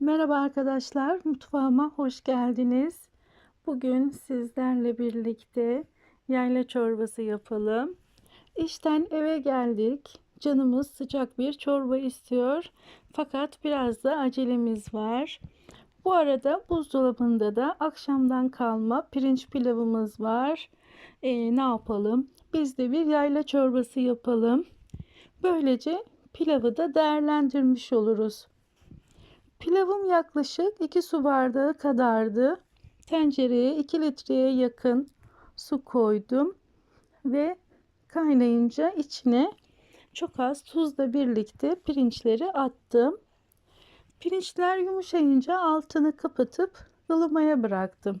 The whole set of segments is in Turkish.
Merhaba arkadaşlar, mutfağıma hoş geldiniz. Bugün sizlerle birlikte yayla çorbası yapalım. İşten eve geldik. Canımız sıcak bir çorba istiyor. Fakat biraz da acelemiz var. Bu arada buzdolabında da akşamdan kalma pirinç pilavımız var. Ee, ne yapalım? Biz de bir yayla çorbası yapalım. Böylece pilavı da değerlendirmiş oluruz. Pilavım yaklaşık 2 su bardağı kadardı. Tencereye 2 litreye yakın su koydum ve kaynayınca içine çok az tuzla birlikte pirinçleri attım. Pirinçler yumuşayınca altını kapatıp ılımaya bıraktım.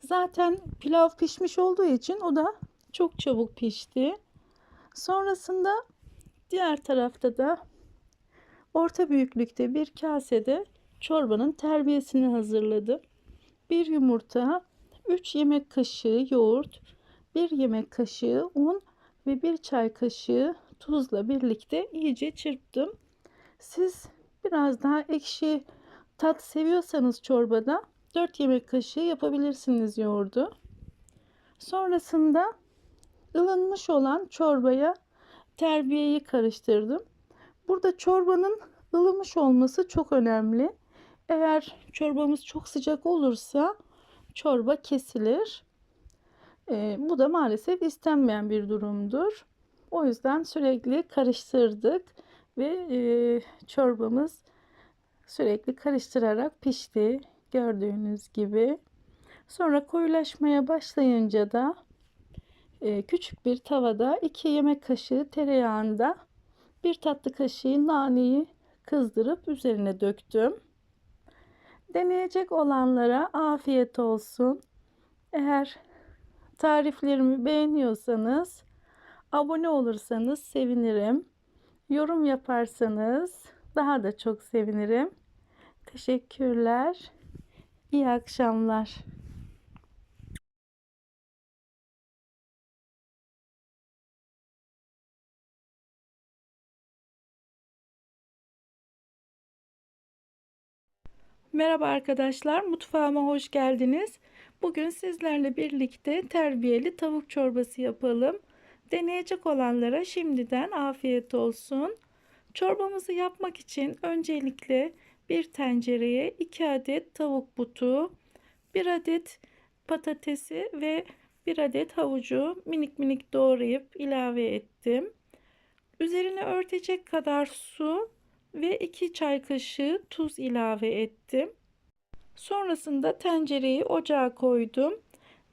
Zaten pilav pişmiş olduğu için o da çok çabuk pişti. Sonrasında diğer tarafta da orta büyüklükte bir kasede çorbanın terbiyesini hazırladım. Bir yumurta, 3 yemek kaşığı yoğurt, 1 yemek kaşığı un ve 1 çay kaşığı tuzla birlikte iyice çırptım. Siz biraz daha ekşi tat seviyorsanız çorbada 4 yemek kaşığı yapabilirsiniz yoğurdu. Sonrasında ılınmış olan çorbaya terbiyeyi karıştırdım. Burada çorbanın ılımış olması çok önemli. Eğer çorbamız çok sıcak olursa çorba kesilir. E, bu da maalesef istenmeyen bir durumdur. O yüzden sürekli karıştırdık ve e, çorbamız sürekli karıştırarak pişti. Gördüğünüz gibi. Sonra koyulaşmaya başlayınca da e, küçük bir tavada 2 yemek kaşığı tereyağında bir tatlı kaşığı naneyi kızdırıp üzerine döktüm. Deneyecek olanlara afiyet olsun. Eğer tariflerimi beğeniyorsanız abone olursanız sevinirim. Yorum yaparsanız daha da çok sevinirim. Teşekkürler. İyi akşamlar. Merhaba arkadaşlar, mutfağıma hoş geldiniz. Bugün sizlerle birlikte terbiyeli tavuk çorbası yapalım. Deneyecek olanlara şimdiden afiyet olsun. Çorbamızı yapmak için öncelikle bir tencereye 2 adet tavuk butu, 1 adet patatesi ve 1 adet havucu minik minik doğrayıp ilave ettim. Üzerine örtecek kadar su ve 2 çay kaşığı tuz ilave ettim. Sonrasında tencereyi ocağa koydum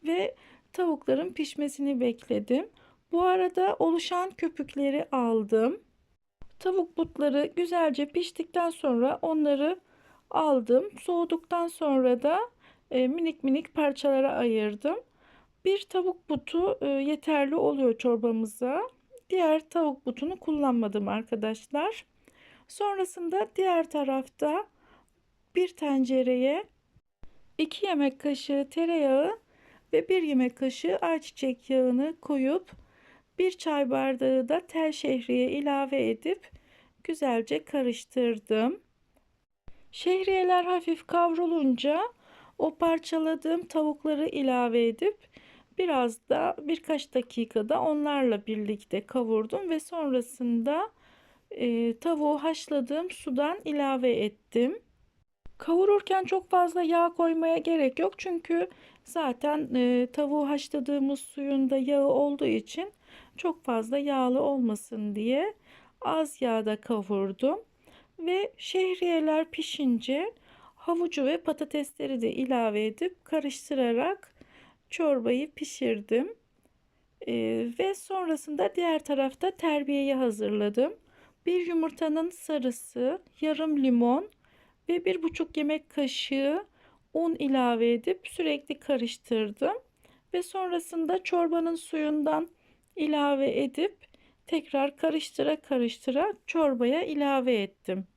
ve tavukların pişmesini bekledim. Bu arada oluşan köpükleri aldım. Tavuk butları güzelce piştikten sonra onları aldım. Soğuduktan sonra da e, minik minik parçalara ayırdım. Bir tavuk butu e, yeterli oluyor çorbamıza. Diğer tavuk butunu kullanmadım arkadaşlar. Sonrasında diğer tarafta bir tencereye 2 yemek kaşığı tereyağı ve 1 yemek kaşığı ayçiçek yağını koyup bir çay bardağı da tel şehriye ilave edip güzelce karıştırdım. Şehriyeler hafif kavrulunca o parçaladığım tavukları ilave edip biraz da birkaç dakikada onlarla birlikte kavurdum ve sonrasında e, tavuğu haşladığım sudan ilave ettim. Kavururken çok fazla yağ koymaya gerek yok çünkü zaten e, tavuğu haşladığımız suyunda yağı olduğu için çok fazla yağlı olmasın diye az yağda kavurdum ve şehriyeler pişince havucu ve patatesleri de ilave edip karıştırarak çorbayı pişirdim. Ee, ve sonrasında diğer tarafta terbiyeyi hazırladım. Bir yumurtanın sarısı, yarım limon ve bir buçuk yemek kaşığı un ilave edip sürekli karıştırdım. Ve sonrasında çorbanın suyundan ilave edip tekrar karıştıra karıştıra çorbaya ilave ettim.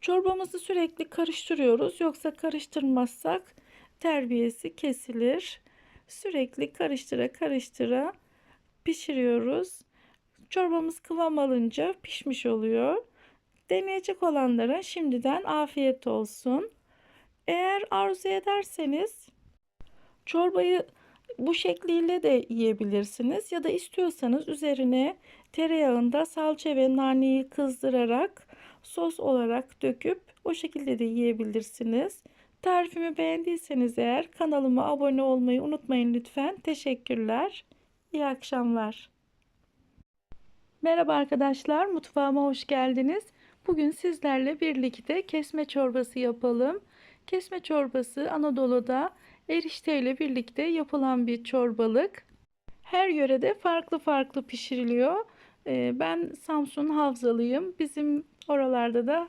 Çorbamızı sürekli karıştırıyoruz. Yoksa karıştırmazsak terbiyesi kesilir. Sürekli karıştıra karıştıra pişiriyoruz. Çorbamız kıvam alınca pişmiş oluyor. Deneyecek olanlara şimdiden afiyet olsun. Eğer arzu ederseniz çorbayı bu şekliyle de yiyebilirsiniz ya da istiyorsanız üzerine tereyağında salça ve naneyi kızdırarak sos olarak döküp o şekilde de yiyebilirsiniz. Tarifimi beğendiyseniz eğer kanalıma abone olmayı unutmayın lütfen. Teşekkürler. İyi akşamlar. Merhaba arkadaşlar, mutfağıma hoş geldiniz. Bugün sizlerle birlikte kesme çorbası yapalım. Kesme çorbası Anadolu'da erişteyle birlikte yapılan bir çorbalık. Her yörede farklı farklı pişiriliyor. Ee, Ben Samsun Havzalıyım. Bizim oralarda da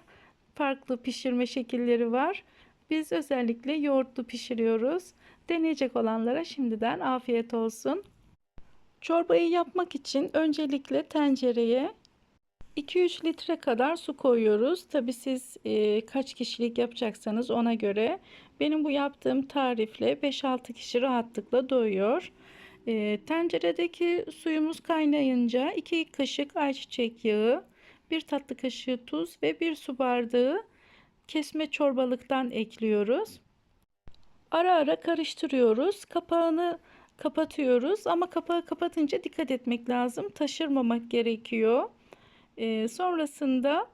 farklı pişirme şekilleri var. Biz özellikle yoğurtlu pişiriyoruz. Deneyecek olanlara şimdiden afiyet olsun. Çorbayı yapmak için öncelikle tencereye 2-3 litre kadar su koyuyoruz. Tabi siz e, kaç kişilik yapacaksanız ona göre. Benim bu yaptığım tarifle 5-6 kişi rahatlıkla doyuyor. E, tenceredeki suyumuz kaynayınca 2 kaşık ayçiçek yağı, 1 tatlı kaşığı tuz ve 1 su bardağı kesme çorbalıktan ekliyoruz. Ara ara karıştırıyoruz. Kapağını kapatıyoruz ama kapağı kapatınca dikkat etmek lazım. Taşırmamak gerekiyor. Ee, sonrasında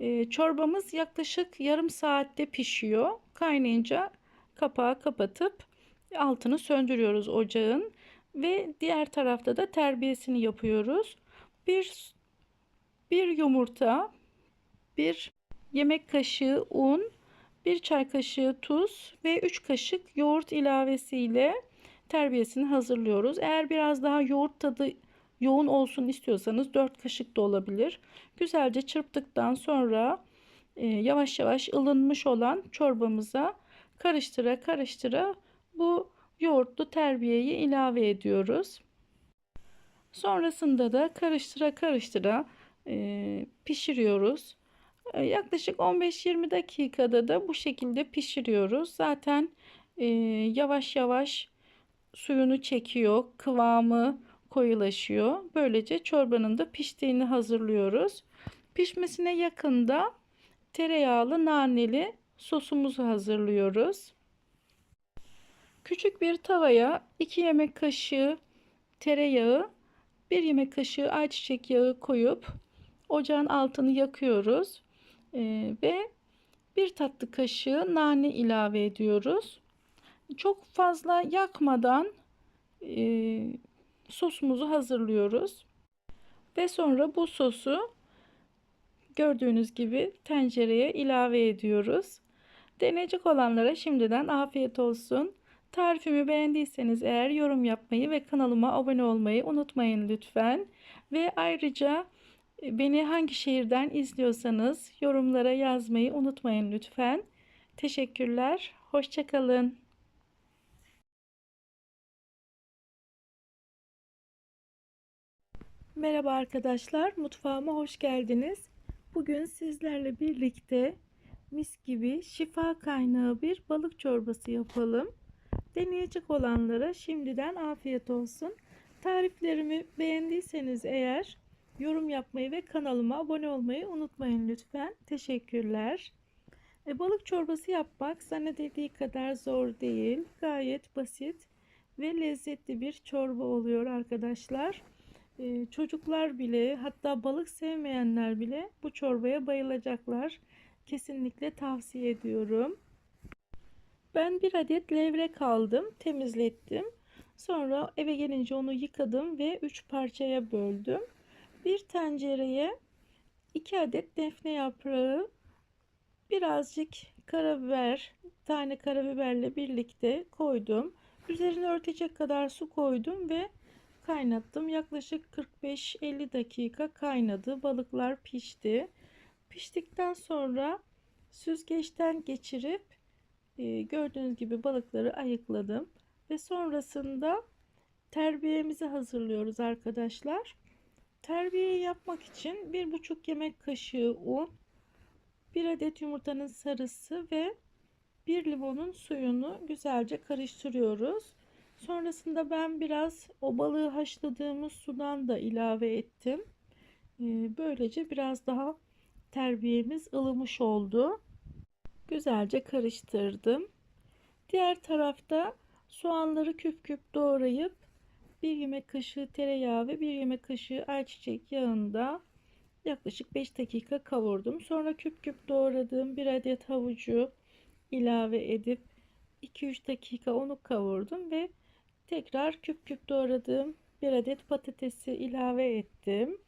e, çorbamız yaklaşık yarım saatte pişiyor. Kaynayınca kapağı kapatıp altını söndürüyoruz ocağın ve diğer tarafta da terbiyesini yapıyoruz. Bir bir yumurta, bir yemek kaşığı un, bir çay kaşığı tuz ve 3 kaşık yoğurt ilavesiyle terbiyesini hazırlıyoruz. Eğer biraz daha yoğurt tadı yoğun olsun istiyorsanız 4 kaşık da olabilir. Güzelce çırptıktan sonra e, yavaş yavaş ılınmış olan çorbamıza karıştıra karıştıra bu yoğurtlu terbiyeyi ilave ediyoruz. Sonrasında da karıştıra karıştıra e, pişiriyoruz. E, yaklaşık 15-20 dakikada da bu şekilde pişiriyoruz. Zaten e, yavaş yavaş suyunu çekiyor, kıvamı koyulaşıyor. Böylece çorbanın da piştiğini hazırlıyoruz. Pişmesine yakında tereyağlı naneli sosumuzu hazırlıyoruz. Küçük bir tavaya 2 yemek kaşığı tereyağı, 1 yemek kaşığı ayçiçek yağı koyup ocağın altını yakıyoruz. Ee, ve bir tatlı kaşığı nane ilave ediyoruz. Çok fazla yakmadan e, sosumuzu hazırlıyoruz. Ve sonra bu sosu gördüğünüz gibi tencereye ilave ediyoruz. Deneyecek olanlara şimdiden afiyet olsun. Tarifimi beğendiyseniz eğer yorum yapmayı ve kanalıma abone olmayı unutmayın lütfen. Ve ayrıca e, beni hangi şehirden izliyorsanız yorumlara yazmayı unutmayın lütfen. Teşekkürler. Hoşçakalın. Merhaba arkadaşlar, mutfağıma hoş geldiniz. Bugün sizlerle birlikte mis gibi şifa kaynağı bir balık çorbası yapalım. Deneyecek olanlara şimdiden afiyet olsun. Tariflerimi beğendiyseniz eğer yorum yapmayı ve kanalıma abone olmayı unutmayın lütfen. Teşekkürler. E, balık çorbası yapmak zannedildiği kadar zor değil. Gayet basit ve lezzetli bir çorba oluyor arkadaşlar. Ee, çocuklar bile hatta balık sevmeyenler bile bu çorbaya bayılacaklar. Kesinlikle tavsiye ediyorum. Ben bir adet levrek aldım, temizlettim. Sonra eve gelince onu yıkadım ve 3 parçaya böldüm. Bir tencereye 2 adet defne yaprağı, birazcık karabiber, tane karabiberle birlikte koydum. Üzerine örtecek kadar su koydum ve kaynattım. Yaklaşık 45-50 dakika kaynadı. Balıklar pişti. Piştikten sonra süzgeçten geçirip e, gördüğünüz gibi balıkları ayıkladım. Ve sonrasında terbiyemizi hazırlıyoruz arkadaşlar. Terbiyeyi yapmak için 1,5 yemek kaşığı un, 1 adet yumurtanın sarısı ve 1 limonun suyunu güzelce karıştırıyoruz. Sonrasında ben biraz o balığı haşladığımız sudan da ilave ettim. Ee, böylece biraz daha terbiyemiz ılımış oldu. Güzelce karıştırdım. Diğer tarafta soğanları küp küp doğrayıp bir yemek kaşığı tereyağı ve bir yemek kaşığı ayçiçek yağında yaklaşık 5 dakika kavurdum. Sonra küp küp doğradığım bir adet havucu ilave edip 2-3 dakika onu kavurdum ve tekrar küp küp doğradığım bir adet patatesi ilave ettim.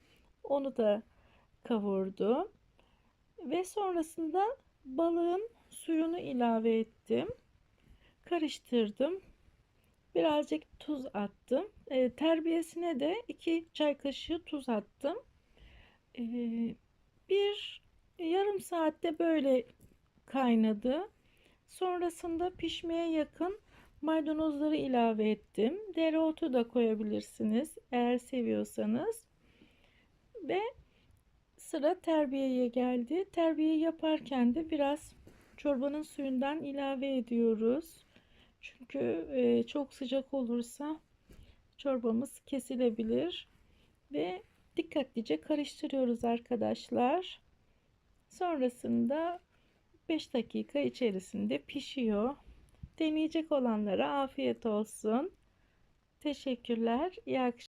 Onu da kavurdum. Ve sonrasında balığın suyunu ilave ettim. Karıştırdım. Birazcık tuz attım. E, terbiyesine de 2 çay kaşığı tuz attım. E, bir yarım saatte böyle kaynadı. Sonrasında pişmeye yakın maydanozları ilave ettim. Dereotu da koyabilirsiniz eğer seviyorsanız. Ve sıra terbiyeye geldi. Terbiye yaparken de biraz çorbanın suyundan ilave ediyoruz. Çünkü e, çok sıcak olursa çorbamız kesilebilir ve dikkatlice karıştırıyoruz arkadaşlar. Sonrasında 5 dakika içerisinde pişiyor. Deneyecek olanlara afiyet olsun. Teşekkürler. İyi akşamlar.